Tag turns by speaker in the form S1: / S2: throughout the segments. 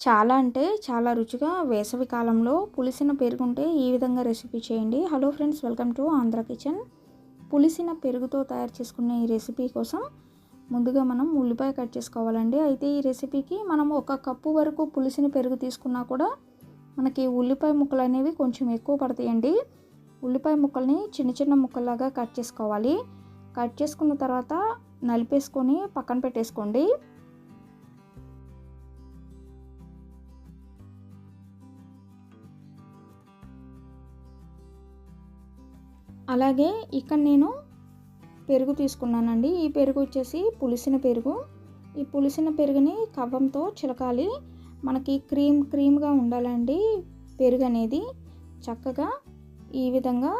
S1: చాలా అంటే చాలా రుచిగా వేసవి కాలంలో పులిసిన పెరుగుంటే ఈ విధంగా రెసిపీ చేయండి. Hello friends welcome to Andhra kitchen పులిసిన పెరుగుతో తయారు చేసుకునే ఈ రెసిపీ కోసం ముందుగా మనం ఉల్లిపాయ కట్ చేసుకోవాలండి. అయితే ఈ రెసిపీకి మనం ఒక కప్పు వరకు పులిసిన పెరుగు తీసుకున్నా కూడా మనకి ఉల్లిపాయ ముక్కలు అనేవి కొంచెం ఎక్కువ పడతాయండి. ఉల్లిపాయ ముక్కల్ని చిన్న చిన్న ముక్కల్లాగా కట్ చేసుకోవాలి. కట్ చేసుకున్న తర్వాత నలిపేసుకొని పక్కన పెట్టేసుకోండి. అలాగే ఇక్కడ నేను పెరుగు తీసుకున్నానండి. ఈ పెరుగు వచ్చేసి పులిసిన పెరుగు. ఈ పులిసిన పెరుగుని కవ్వంతో చిలకాలి. మనకి క్రీమ్ క్రీమ్గా ఉండాలండి పెరుగు అనేది. చక్కగా ఈ విధంగా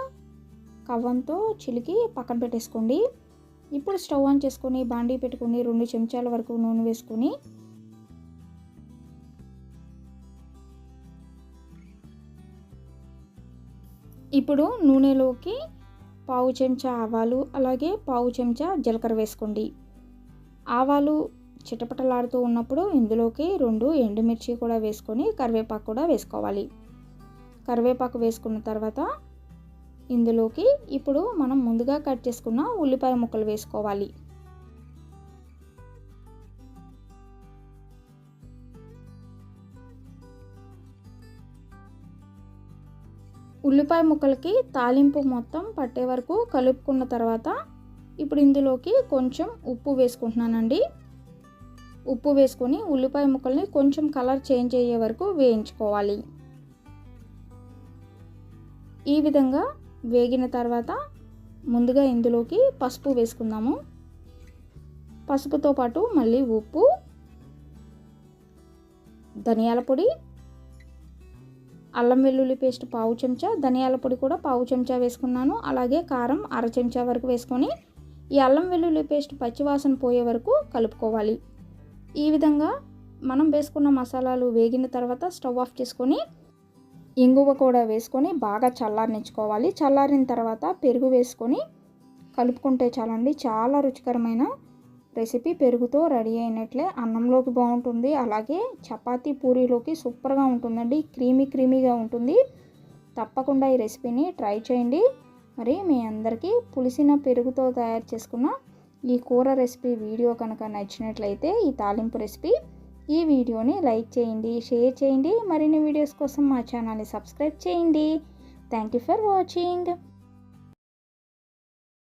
S1: కవ్వంతో చిలికి పక్కన పెట్టేసుకోండి. ఇప్పుడు స్టవ్ ఆన్ చేసుకొని బాండీ పెట్టుకొని రెండు చెంచాల వరకు నూనె వేసుకొని ఇప్పుడు నూనెలోకి పావు చెంచా ఆవాలు అలాగే పావు చెంచా జీలకర్ర వేసుకోండి. ఆవాలు చిటపటలాడుతూ ఉన్నప్పుడు ఇందులోకి రెండు ఎండుమిర్చి కూడా వేసుకొని కరివేపాకు కూడా వేసుకోవాలి. కరివేపాకు వేసుకున్న తర్వాత ఇందులోకి ఇప్పుడు మనం ముందుగా కట్ చేసుకున్న ఉల్లిపాయ ముక్కలు వేసుకోవాలి. ఉల్లిపాయ ముక్కలకి తాలింపు మొత్తం పట్టే వరకు కలుపుకున్న తర్వాత ఇప్పుడు ఇందులోకి కొంచెం ఉప్పు వేసుకుంటున్నానండి. ఉప్పు వేసుకొని ఉల్లిపాయ ముక్కల్ని కొంచెం కలర్ చేంజ్ అయ్యే వరకు వేయించుకోవాలి. ఈ విధంగా వేగిన తర్వాత ముందుగా ఇందులోకి పసుపు వేసుకుందాము. పసుపుతో పాటు మళ్ళీ ఉప్పు ధనియాల పొడి అల్లం వెల్లుల్లి పేస్ట్ పావు చెంచా ధనియాల పొడి కూడా పావు చెంచా వేసుకున్నాను. అలాగే కారం అర చెంచా వరకు వేసుకొని ఈ అల్లం వెల్లుల్లి పేస్ట్ పచ్చివాసన పోయే వరకు కలుపుకోవాలి. ఈ విధంగా మనం వేసుకున్న మసాలాలు వేగిన తర్వాత స్టవ్ ఆఫ్ చేసుకొని ఇంగువ కూడా వేసుకొని బాగా చల్లారనిచ్చుకోవాలి. చల్లారిన తర్వాత పెరుగు వేసుకొని కలుపుకుంటే చాలండి చాలా రుచికరమైన రెసిపీ పెరుగుతో రెడీ అయినట్లే అన్నంలోకి బాగుంటుంది. అలాగే చపాతీ పూరీలోకి సూపర్గా ఉంటుందండి. క్రీమీ క్రీమీగా ఉంటుంది. తప్పకుండా ఈ రెసిపీని ట్రై చేయండి. మరి మీ అందరికీ పులిసిన పెరుగుతో తయారు చేసుకున్న ఈ కూర రెసిపీ వీడియో కనుక నచ్చినట్లయితే ఈ తాలింపు రెసిపీ ఈ వీడియోని లైక్ చేయండి షేర్ చేయండి. మరిన్ని వీడియోస్ కోసం మా ఛానల్ని సబ్స్క్రైబ్ చేయండి. Thank you for watching.